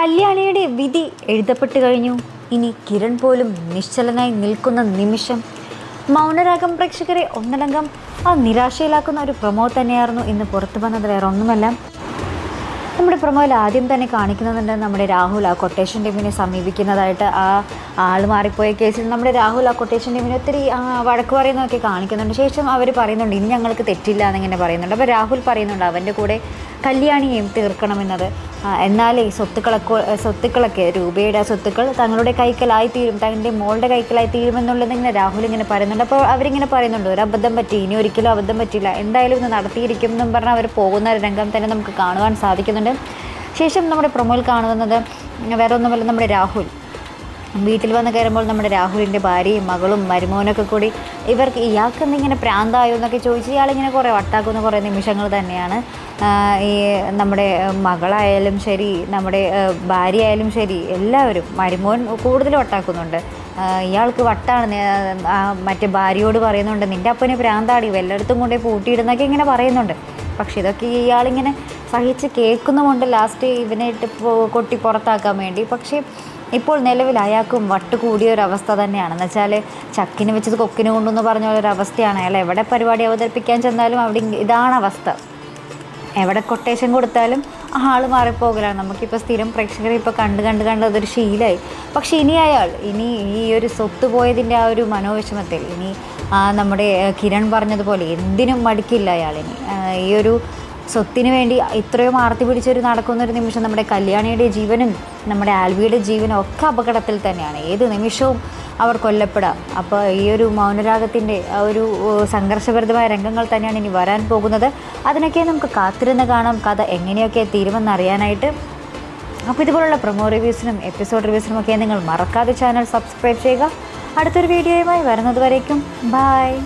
കല്യാണിയുടെ വിധി എഴുതപ്പെട്ട് കഴിഞ്ഞു. ഇനി കിരൺ പോലും നിശ്ചലനായി നിൽക്കുന്ന നിമിഷം മൗനരാഗം പ്രേക്ഷകരെ ഒന്നടങ്കം ആ നിരാശയിലാക്കുന്ന ഒരു പ്രൊമോ തന്നെയായിരുന്നു ഇന്ന് പുറത്തു വന്നത്. വേറെ ഒന്നുമല്ല നമ്മുടെ പ്രൊമോയിൽ ആദ്യം തന്നെ കാണിക്കുന്നുണ്ട് നമ്മുടെ രാഹുൽ ആ കൊട്ടേഷൻ ടീമിനെ സമീപിക്കുന്നതായിട്ട്. ആ ആൾ മാറിപ്പോയ കേസിൽ നമ്മുടെ രാഹുൽ ആ കൊട്ടേഷൻ ടീമിനെ ഒത്തിരി വഴക്ക് പറയുന്നതൊക്കെ കാണിക്കുന്നുണ്ട്. ശേഷം അവർ പറയുന്നുണ്ട് ഇനി ഞങ്ങൾക്ക് തെറ്റില്ല എന്നിങ്ങനെ പറയുന്നുണ്ട്. അപ്പോൾ രാഹുൽ പറയുന്നുണ്ട് അവന്റെ കൂടെ കല്യാണിയെയും തീർക്കണമെന്നത്. എന്നാലേ സ്വത്തുക്കളൊക്കെ സ്വത്തുക്കളൊക്കെ രൂപയുടെ സ്വത്തുക്കൾ തങ്ങളുടെ കൈക്കലായി തീരും തന്റെ മോളുടെ കൈക്കലായി തീരുമെന്നുള്ളത് ഇങ്ങനെ രാഹുൽ ഇങ്ങനെ പറയുന്നുണ്ട്. അപ്പോൾ അവരിങ്ങനെ പറയുന്നുണ്ട് ഒരു അബദ്ധം പറ്റി ഇനി ഒരിക്കലും അബദ്ധം പറ്റില്ല. എന്തായാലും ഇത് നടത്തിയിരിക്കും എന്നും പറഞ്ഞാൽ അവർ പോകുന്ന ഒരു രംഗം തന്നെ നമുക്ക് കാണുവാൻ സാധിക്കുന്നുണ്ട്. ശേഷം നമ്മുടെ പ്രൊമോയിൽ കാണുന്നത് വേറെ ഒന്നുമല്ല നമ്മുടെ രാഹുൽ. വീട്ടിൽ വന്ന് കയറുമ്പോൾ നമ്മുടെ രാഹുലിന്റെ ഭാര്യയും മകളും മരുമോനൊക്കെ കൂടി ഇവർക്ക് ഇയാൾക്ക് എന്തിങ്ങനെ പ്രാന്തായോ എന്നൊക്കെ ചോദിച്ച് ഇയാളിങ്ങനെ കുറേ വട്ടാക്കുന്ന കുറേ നിമിഷങ്ങൾ തന്നെയാണ്. ഈ നമ്മുടെ മകളായാലും ശരി നമ്മുടെ ഭാര്യ ഭാര്യയായാലും ശരി എല്ലാവരും മരുമോൻ കൂടുതൽ വട്ടാക്കുന്നുണ്ട്. ഇയാൾക്ക് വട്ടാണ് മറ്റേ ഭാര്യയോട് പറയുന്നുണ്ട് നിന്റെ അപ്പന് പ്രാന്താടി വല്ലയിടത്തും കൊണ്ടേ പൂട്ടിയിടുന്നൊക്കെ ഇങ്ങനെ പറയുന്നുണ്ട്. പക്ഷെ ഇതൊക്കെ ഇയാളിങ്ങനെ സഹിച്ച് കേൾക്കുന്നുമുണ്ട് ലാസ്റ്റ് ഇവനെ ഇട്ട് കൊട്ടി പുറത്താക്കാൻ വേണ്ടി. പക്ഷേ ഇപ്പോൾ നിലവിൽ അയാൾക്കും വട്ട് കൂടിയ തന്നെയാണ്. എന്ന് വെച്ചാൽ ചക്കിനെ വെച്ചത് കൊക്കിന് കൊണ്ടെന്ന് പറഞ്ഞ ഒരവസ്ഥയാണ് അയാൾ എവിടെ പരിപാടി അവതരിപ്പിക്കാൻ ചെന്നാലും അവിടെ ഇതാണ് അവസ്ഥ. എവിടെ കൊട്ടേഷൻ കൊടുത്താലും ആ ആൾ മാറിപ്പോകലാണ്. നമുക്കിപ്പോൾ സ്ഥിരം പ്രേക്ഷകരെ ഇപ്പോൾ കണ്ട് കണ്ട് കണ്ട് അതൊരു ശീലമായി പക്ഷേ ഇനി അയാൾ ഇനി ഈ ഒരു സ്വത്ത് പോയതിന്റെ ആ ഒരു മനോവിഷമത്തിൽ ഇനി നമ്മുടെ കിരൺ പറഞ്ഞതുപോലെ എന്തിനും മടിക്കില്ല അയാൾ ഇനി. ഈ ഒരു സ്വത്തിന് വേണ്ടി ഇത്രയും ആർത്തി പിടിച്ചൊരു നടക്കുന്ന ഒരു നിമിഷം നമ്മുടെ കല്യാണിയുടെ ജീവനും നമ്മുടെ ആൽവിയുടെ ജീവനും ഒക്കെ അപകടത്തിൽ തന്നെയാണ്. ഏത് നിമിഷവും അവർ കൊല്ലപ്പെടാം. അപ്പോൾ ഈ ഒരു മൗനരാഗത്തിന്റെ ആ ഒരു സംഘർഷഭരിതമായ രംഗങ്ങൾ തന്നെയാണ് ഇനി വരാൻ പോകുന്നത്. അതിനൊക്കെ നമുക്ക് കാത്തിരുന്ന് കാണാം. കഥ എങ്ങനെയൊക്കെ തീരുമെന്ന് അറിയാനായിട്ട് അപ്പോൾ ഇതുപോലുള്ള പ്രൊമോ റിവ്യൂസിനും എപ്പിസോഡ് റിവ്യൂസിനും ഒക്കെ നിങ്ങൾ മറക്കാതെ ചാനൽ സബ്സ്ക്രൈബ് ചെയ്യുക. അടുത്തൊരു വീഡിയോയുമായി വരുന്നത് വരേക്കും. ബായ്